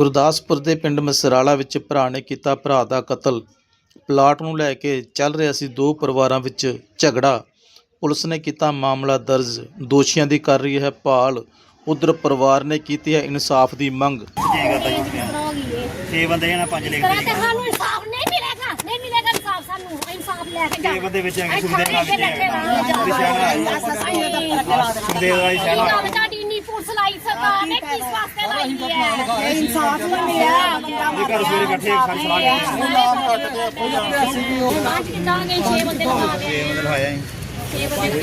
ਗੁਰਦਾਸਪੁਰ ਦੇ ਪਿੰਡ ਮਸਰਾਲਾ ਵਿੱਚ ਭਰਾ ਨੇ ਕੀਤਾ ਭਰਾ ਦਾ ਕਤਲ। ਪਲਾਟ ਨੂੰ ਲੈ ਕੇ ਚੱਲ ਰਿਹਾ ਸੀ ਦੋ ਪਰਿਵਾਰਾਂ ਵਿੱਚ ਝਗੜਾ। ਪੁਲਿਸ ਨੇ ਕੀਤਾ ਮਾਮਲਾ ਦਰਜ। ਦੋਸ਼ੀਆਂ ਦੀ ਕਰ ਰਹੀ ਹੈ ਭਾਲ। ਉਧਰ ਪਰਿਵਾਰ ਨੇ ਕੀਤੀ ਹੈ ਇਨਸਾਫ ਦੀ ਮੰਗ। ਛੇ ਬੰਦੇ ਜਣਾ ਪੰਜ ਲਿਖ ਕਰਾ ਤੇ ਸਾਨੂੰ ਇਨਸਾਫ ਨਹੀਂ ਮਿਲੇਗਾ। ਨਹੀਂ ਮਿਲੇਗਾ ਇਨਸਾਫ ਸਾਨੂੰ। ਇਨਸਾਫ ਲੈ ਕੇ ਜਾ ਬੰਦੇ ਵਿੱਚ ਹੈਗੇ ਸੁਖਦੇਵ ਨਾਲ ਸ਼ਹਿਰ ਗੱਲ ਤੁਹਾਡੀ ਇੰਨੀ ਪੁਲਿਸ ਲਾਈ ਸਰਕਾਰ ਨੇ। ਕਿਸ ਵਾਸਤੇ ਲਾਈ ਹੈ ਇਨਸਾਫ ਨਹੀਂ ਮਿਲਿਆ ਦੇ ਘਰ ਸਵੇਰੇ ਇਕੱਠੇ ਸਾਰੀ ਸਲਾਹ ਕੀਤੀ ਅੱਜ ਕਿਦਾਂ ਗਏ? 6 ਬੰਦੇ ਲਗਾ ਦੇ ਛੇ ਬੰਦੇ ਲਹਾਇਆ ਸੀ 6 ਬੰਦੇ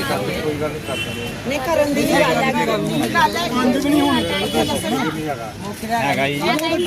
ਹੈਗਾ ਜੀ।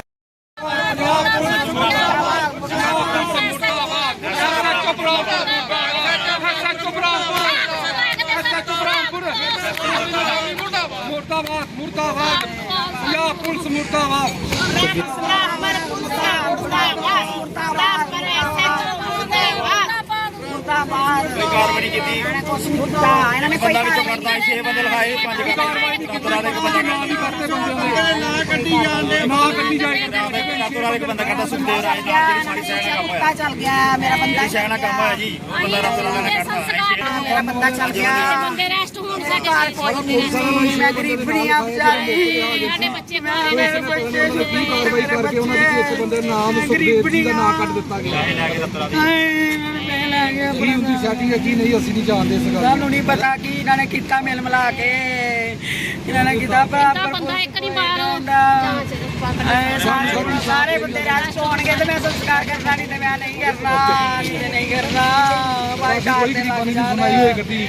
ਮੁਰਦਾਬਾਦ ਕੋਈ ਕਾਰਵਾਈ ਨਹੀਂ ਕੀਤੀ ਬੰਦਾ ਵਿੱਚੋਂ ਕੱਢਦਾ ਛੇ ਬੰਦੇ ਲਹਾਏ ਪੰਜ ਕੱਢਦਾ ਇੱਕ ਬੰਦਾ ਕੱਢਦਾ ਨਾ ਕੱਢੀ ਜਾਂਦੇ ਨਾ ਕੱਢੀ ਜਾਏ। ਰਾਤ ਇੱਕ ਬੰਦਾ ਕੱਢਦਾ ਸੁਖਦੇਵ ਰਾਜ ਨਾਲ ਜਿਹੜੀ ਸਾਰੀ ਸ਼ਹਿਰ ਦਾ ਕੰਮ ਹੋਇਆ। ਚੱਲ ਗਿਆ ਮੇਰਾ ਬੰਦਾ ਜਿਹੜੀ ਸ਼ਹਿਰ ਦਾ ਕੰਮ ਹੋਇਆ ਜੀ। ਉਹ ਬੰਦਾ ਰਾਤੋਂ ਰਾਤ ਨੇ ਕੱਢਦਾ ਮੇਰਾ ਬੰਦਾ ਚੱਲ ਗਿਆ। ਬੰਦੇ ਰੈਸਟ ਹੋਣ ਸਾਡੇ ਕੋਈ ਨਹੀਂ ਮੈਂ ਗਰੀਬ ਨਹੀਂ ਆ ਵਿਚਾਰੀ। ਸਾਡੇ ਬੱਚੇ ਮੇਰੇ ਬੱਚੇ ਕੀ ਕਾਰਵਾਈ ਕਰਕੇ ਉਹਨਾਂ ਦੇ ਇਸ ਬੰਦੇ ਦਾ ਨਾਮ ਸੁਖਦੇਵ ਜੀ ਦਾ ਨਾਮ ਕੱਢ ਦਿੱਤਾ ਗਿਆ। ਲੈ ਕੇ ਰਾਤੋਂ ਰਾਤ ਮੈਂ ਲੈ ਗਿਆ ਕੀ ਉਹਦੀ ਸੈਟਿੰਗ ਹੈ ਕੀ ਨਹੀਂ ਅਸੀਂ ਨਹੀਂ ਜਾਣਦੇ ਇਸ ਗੱਲ ਸਾਨੂੰ ਨਹੀਂ ਪਤਾ ਕੀ ਇਹਨਾਂ ਨੇ ਕੀਤਾ ਮਿਲ ਮਿਲਾ ਕੇ। ਇਹਨਾਂ ਨੇ ਕੀਤਾ ਬਰਾਬਰ ਬੰਦਾ ਇੱਕ ਨਹੀਂ ਬਾਹਰ ਸਾਰੇ ਸਾਰੇ ਬੰਦੇ ਰਾਜ ਹੋਣਗੇ ਤੇ ਮੈਂ ਸੰਸਕਾਰ ਕਰਨਾ ਨਹੀਂ ਤੇ ਮੈਂ ਨਹੀਂ ਕਰਨਾ ਨਹੀਂ ਤੇ ਨਹੀਂ ਕਰਨਾ। ਭਾਈ ਚਾਰ ਕੋਈ ਤੇ ਦੀ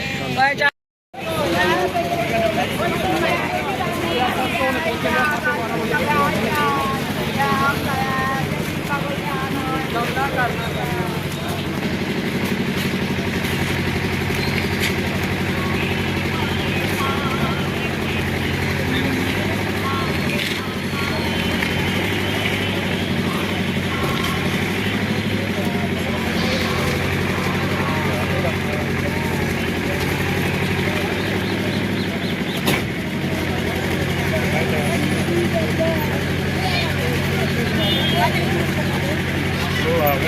ਚਾਰ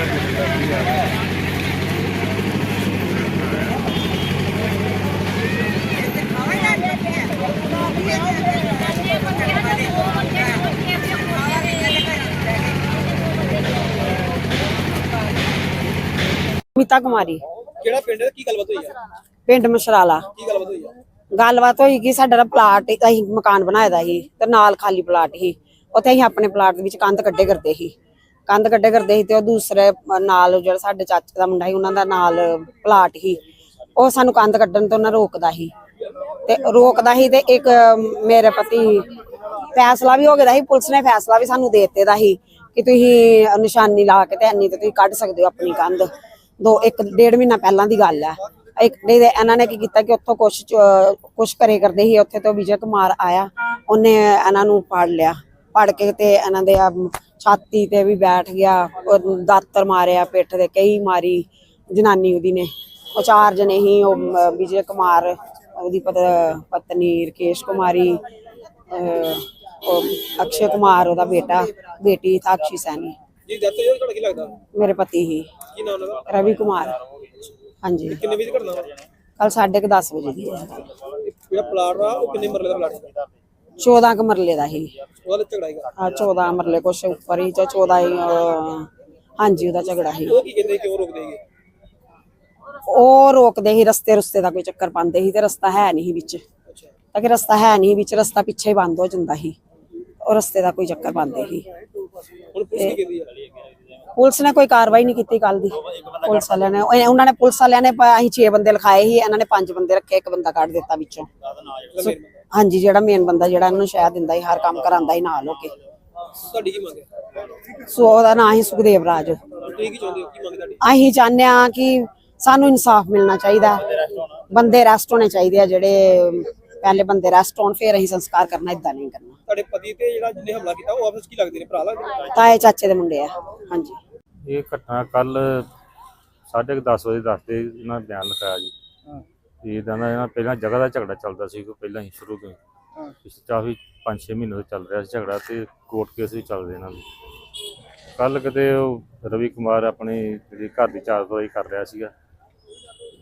ਮਿਤਾ ਕੁਮਾਰੀ। ਕਿਹੜਾ ਪਿੰਡ ਹੈ? ਕੀ ਗੱਲਬਾਤ ਹੋਈ ਆ ਪਿੰਡ ਮਸ਼ਰਾਲਾ। ਕੀ ਗੱਲਬਾਤ ਹੋਈ ਆ ਗੱਲਬਾਤ ਹੋਈ ਕਿ ਸਾਡਾ ਨਾ ਪਲਾਟ ਅਸੀਂ ਮਕਾਨ ਬਣਾਇਆ ਦਾ ਸੀ ਤੇ ਨਾਲ ਖਾਲੀ ਪਲਾਟ ਸੀ। ਉੱਥੇ ਅਸੀਂ ਆਪਣੇ ਪਲਾਟ ਦੇ ਵਿੱਚ ਕੰਧ ਕੱਢੇ ਕਰਦੇ ਸੀ। ਕੰਧ ਕੱਢੇ ਕਰਦੇ ਸੀ ਤੇ ਉਹ ਦੂਸਰੇ ਨਾਲ ਜਿਹੜਾ ਸਾਡੇ ਚਾਚੇ ਦਾ ਮੁੰਡਾ ਸੀ, ਉਹਨਾਂ ਦਾ ਨਾਲ ਪਲਾਟ ਸੀ। ਉਹ ਸਾਨੂੰ ਕੰਧ ਕੱਢਣ ਤੋਂ ਨਾ ਰੋਕਦਾ ਸੀ। ਤੇ ਰੋਕਦਾ ਸੀ ਤੇ ਇੱਕ ਮੇਰੇ ਪਤੀ ਫੈਸਲਾ ਵੀ ਹੋ ਗਿਆ ਸੀ, ਪੁਲਿਸ ਨੇ ਫੈਸਲਾ ਵੀ ਸਾਨੂੰ ਦੇ ਦਿੱਤੇ ਦਾ ਸੀ ਕਿ ਤੁਸੀਂ ਨਿਸ਼ਾਨੀ ਲਾ ਕੇ ਤੇ ਇੰਨੀ ਤੇ ਤੁਸੀਂ ਕੱਢ ਸਕਦੇ ਹੋ ਆਪਣੀ ਕੰਧ। ਦੋ, ਇੱਕ ਡੇਢ ਮਹੀਨਾ ਪਹਿਲਾਂ ਦੀ ਗੱਲ ਹੈ ਇੱਕ ਦੇ ਇਹਨਾਂ ਨੇ ਕੀ ਕੀਤਾ ਕਿ ਉੱਥੋਂ ਕੁਛ ਕੁਛ ਕਰੇ ਕਰਦੇ ਸੀ, ਉੱਥੇ ਤੋਂ ਵਿਜੇ ਕੁਮਾਰ ਆਇਆ, ਉਹਨੇ ਇਹਨਾਂ ਨੂੰ ਫੜ ਲਿਆ। ਫੜ ਕੇ ਤੇ ਇਹਨਾਂ ਦੇ ਛਾਤੀ ਤੇ ਵੀ ਬੈਠ ਗਿਆ ਉਹ ਦਾਤਰ ਮਾਰਿਆ ਪਿੱਠ ਤੇ ਕਈ ਮਾਰੀ ਜਨਾਨੀ ਉਹਦੀ ਨੇ। ਉਹ ਚਾਰ ਜਣੇ ਹੀ ਉਹ ਵਿਜੇ ਕੁਮਾਰ ਉਹਦੀ ਪਤ- ਪਤਨੀ ਰਕੇਸ਼ ਕੁਮਾਰੀ ਉਹ ਅਕਸ਼ੇ ਕੁਮਾਰ ਉਹਦਾ ਬੇਟਾ ਬੇਟੀ ਸਾਕਸ਼ੀ ਸੈਣੀ। ਜੀ ਦੱਸੋ ਜੀ ਤੁਹਾਡਾ ਕੀ ਲੱਗਦਾ? ਮੇਰੇ ਪਤੀ ਹੀ। ਕੀ ਨਾਮ ਉਹਨਾਂ ਦਾ ਰਵੀ ਕੁਮਾਰ। ਹਾਂਜੀ। ਕਿੰਨੇ ਵਜੇ ਘਟਨਾ ਕੱਲ 10:30 ਵਜੇ ਦੀ ਹੈ। ਜਿਹੜਾ ਪਲਾਟ ਆ ਉਹ ਕਿੰਨੇ ਮਰਲੇ ਦਾ ਪਲਾਟ ਹੈ 14 ਕ ਮਰਲੇ ਦਾ ਹੀ ਉਹਦਾ ਝਗੜਾ ਹੈਗਾ ਆ 14 ਮਰਲੇ ਕੁਛ ਉੱਪਰ ਹੀ ਜਾਂ 14 ਹੀ ਅਹ, ਹਾਂਜੀ ਉਹਦਾ ਝਗੜਾ ਸੀ। ਉਹ ਕੀ ਕਹਿੰਦੇ ਕਿਉਂ ਰੋਕਦੇ ਹੈਗੇ ਉਹ ਰੋਕਦੇ ਸੀ ਰਸਤੇ ਰਸਤੇ ਦਾ ਕੋਈ ਚੱਕਰ ਪਾਉਂਦੇ ਸੀ ਤੇ ਰਸਤਾ ਹੈ ਨਹੀਂ ਸੀ ਵਿੱਚ। ਅੱਛਾ। ਤਾਂ ਕਿ ਰਸਤਾ ਹੈ ਨਹੀਂ ਵਿੱਚ ਰਸਤਾ ਪਿੱਛੇ ਹੀ ਬੰਦ ਹੋ ਜਾਂਦਾ ਸੀ। ਉਹ ਰਸਤੇ ਦਾ ਕੋਈ ਚੱਕਰ ਪਾਉਂਦੇ ਹੁਣ ਪੁਲਿਸ ਕੀ ਕਹਿੰਦੀ ਆ? ਪੁਲਿਸ ਨੇ ਕੋਈ ਕਾਰਵਾਈ ਨਹੀਂ ਕੀਤੀ ਕੱਲ ਦੀ। ਪੁਲਿਸ ਵਾਲਿਆਂ ਨੇ ਉਹ- ਉਹਨਾਂ ਨੇ ਪੁਲਿਸ ਵਾਲਿਆਂ ਨੇ ਪ- ਅਸੀਂ 6 ਬੰਦੇ ਲਿਖਾਏ ਸੀ ਇਹਨਾਂ ਨੇ 5 ਬੰਦੇ ਰੱਖੇ ਇੱਕ ਬੰਦਾ ਕੱਢ ਦਿੱਤਾ ਵਿੱਚੋਂ। ਹਾਂਜੀ ਜਿਹੜਾ ਮੇਨ ਬੰਦਾ ਜਿਹੜਾ ਇਹਨਾਂ ਨੂੰ ਸ਼ਾਇਦ ਦਿੰਦਾ ਸੀ ਹਰ ਕੰਮ ਕਰਾਂਦਾ ਸੀ ਨਾਲ ਹੋ ਕੇ। ਤੁਹਾਡੀ ਕੀ ਮੰਗ ਹੈ? ਸੋ ਉਹਦਾ ਨਾਂ ਹੀ ਸੁਖਦੇਵ ਰਾਜ। ਤੁਸੀਂ ਕੀ ਚਾਹੁੰਦੇ ਹੋ? ਕੀ ਮੰਗ ਤੁਹਾਡੀ? ਅਸੀਂ ਚਾਹੁੰਦੇ ਹਾਂ ਕਿ ਸਾਨੂੰ ਇਨਸਾਫ ਮਿਲਣਾ ਚਾਹੀਦਾ। ਬੰਦੇ ਅਰੈਸਟ ਹੋਣੇ ਚਾਹੀਦੇ ਆ ਜਿਹੜੇ ਪਹਿਲੇ ਬੰਦੇ ਅਰੈਸਟ ਹੋਣ ਫਿਰ ਅਸੀਂ ਸੰਸਕਾਰ ਕਰਨਾ ਇਦਾਂ ਨਹੀਂ ਕਰਨਾ। ਤੁਹਾਡੇ ਪਤੀ ਤੇ ਜਿਹੜਾ ਜਿਹਨੇ ਹਮਲਾ ਕੀਤਾ ਉਹ ਆਪਸ ਕੀ ਲੱਗਦੇ ਨੇ? ਭਰਾ ਲੱਗਦੇ ਨੇ? ਤਾਏ ਚਾਚੇ ਦੇ ਮੁੰਡੇ ਆ ਹਾਂਜੀ। ਇਹ ਘਟਨਾ ਕੱਲ 10:30 ਵਜੇ ਦੱਸਦੇ ਇਹਨਾਂ ਬਿਆਨ ਲਿਖਾਇਆ ਜੀ। ਤੇ ਇਹਦਾ ਨਾ ਇਹਨਾਂ ਪਹਿਲਾਂ ਜਗ੍ਹਾ ਦਾ ਝਗੜਾ ਚੱਲਦਾ ਸੀ ਕੋਈ ਪਹਿਲਾਂ ਹੀ ਸ਼ੁਰੂ ਤੋਂ ਹੀ। ਪਿਛਲੇ ਕਾਫੀ 5-6 ਮਹੀਨੇ ਤੋਂ ਚੱਲ ਰਿਹਾ ਸੀ ਝਗੜਾ ਤੇ ਕੋਰਟ ਕੇਸ ਵੀ ਚੱਲਦੇ ਇਹਨਾਂ ਦੇ। ਕੱਲ ਕਿਤੇ ਉਹ ਰਵੀ ਕੁਮਾਰ ਆਪਣੀ ਜਿਹੜੀ ਘਰ ਦੀ ਚਾਰ ਦਵਾਈ ਕਰ ਰਿਹਾ ਸੀਗਾ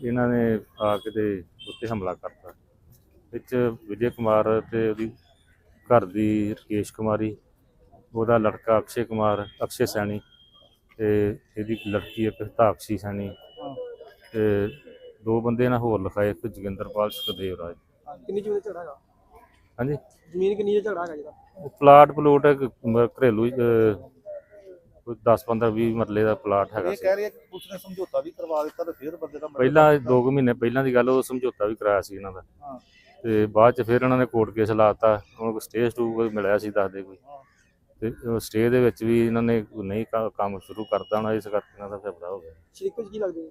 ਇਹਨਾਂ ਨੇ ਆ ਕੇ ਤੇ ਉੱਤੇ ਹਮਲਾ ਕਰਤਾ। ਵਿੱਚ ਵਿਜੇ ਕੁਮਾਰ ਤੇ ਉਹਦੀ ਘਰ ਦੀ ਰਕੇਸ਼ ਕੁਮਾਰੀ ਉਹਦਾ ਲੜਕਾ ਅਕਸ਼ੇ ਕੁਮਾਰ ਅਕਸ਼ੇ ਸੈਣੀ ਤੇ ਇਹਦੀ ਲੜਕੀ ਇੱਕ ਤਾਕਸ਼ੀ ਸੈਣੀ। ਤੇ ਦੋ ਬੰਦੇ ਨਾਲ ਹੋਰ ਲਿਖਾਏ ਇੱਕ ਜੋਗਿੰਦਰਪਾਲ ਸੁਖਦੇਵ ਰਾਜ। ਕਿੰਨੀ ਜ਼ਮੀਨ ਹੈਗਾ? ਹਾਂਜੀ? ਜ਼ਮੀਨ ਕਿੰਨੀ ਦਾ ਝਗੜਾ ਹੈਗਾ ਜਿਹੜਾ? ਉਹ ਪਲਾਟ ਪਲੂਟ ਇੱਕ ਮ- ਘਰੇਲੂ ਅਹ, ਕੋਈ 10 15 20 ਮਰਲੇ ਦਾ ਪਲਾਟ ਹੈਗਾ ਸੀ। ਰਹੇ ਆ ਕਿ ਪੁਲਿਸ ਨੇ ਸਮਝੌਤਾ ਵੀ ਕਰਵਾ ਦਿੱਤਾ ਤੇ ਫਿਰ ਬੰਦੇ ਦਾ ਪਹਿਲਾਂ 2 ਮਹੀਨੇ ਪਹਿਲਾਂ ਦੀ ਗੱਲ ਉਹ ਸਮਝੌਤਾ ਵੀ ਕਰਾਇਆ ਸੀ ਇਹਨਾਂ ਦਾ। ਤੇ ਬਾਅਦ ਚ ਫਿਰ ਇਹਨਾਂ ਨੇ ਕੋਰਟ ਕੇਸ ਲਾਤਾ ਉਹਨਾਂ ਕੋਲ ਸਟੇ ਸਟੂ ਕੋਈ ਮਿਲਿਆ ਸੀ ਦੱਸਦੇ ਕੋਈ। ਤੇ ਸਟੇ ਦੇ ਵਿੱਚ ਵੀ ਇਹਨਾਂ ਨੇ ਨਹੀਂ ਕ- ਕੰਮ ਸ਼ੁਰੂ ਕਰਤਾ ਹੋਣਾ ਇਸ ਕਰਕੇ ਇਹਨਾਂ ਦਾ ਫੈਸਲਾ ਹੋ ਗਿਆ। ਸ਼ਰੀਕੋ 'ਚ ਕੀ ਲੱਗਦੇ ਨੇ?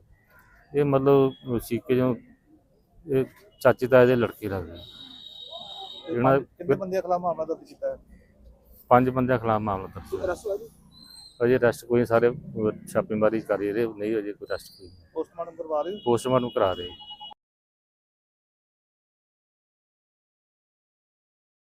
ਇਹ ਮਤਲਬ ਸੀਕੇ ਜੋ ਇਹ ਚਾਚੀ ਤਾਏ ਦੇ ਲੜਕੀ ਲੱਗਦੀ ਤੇ ਇਹਨਾਂ ਪੰਜ- ਕਿੰਨੇ ਬੰਦੇ ਖਿਲਾਫ ਮਾਮਲਾ ਦਰਜ ਕੀਤਾ ਹੈ? ਪੰਜ ਬੰਦਿਆਂ ਖਿਲਾਫ ਮਾਮਲਾ ਦਰਜ ਹੈ ਅਰੈਸਟ ਹੋਇਆ ਜੀ? ਅਜੇ ਅਰੈਸਟ ਕੋਈ ਸਾਰੇ ਅਹ, ਛਾਪੇਮਾਰੀ ਕਰ ਰਹੇ ਨਹੀਂ ਅਜੇ ਕੋਈ ਅਰੈਸਟ ਕੋਈ ਪੋਸਟਮਾਰਟਮ ਕਰਵਾ ਰਹੇ ਹੋ? ਪੋਸਟਮਾਰਟਮ ਕਰਾ ਰਹੇ।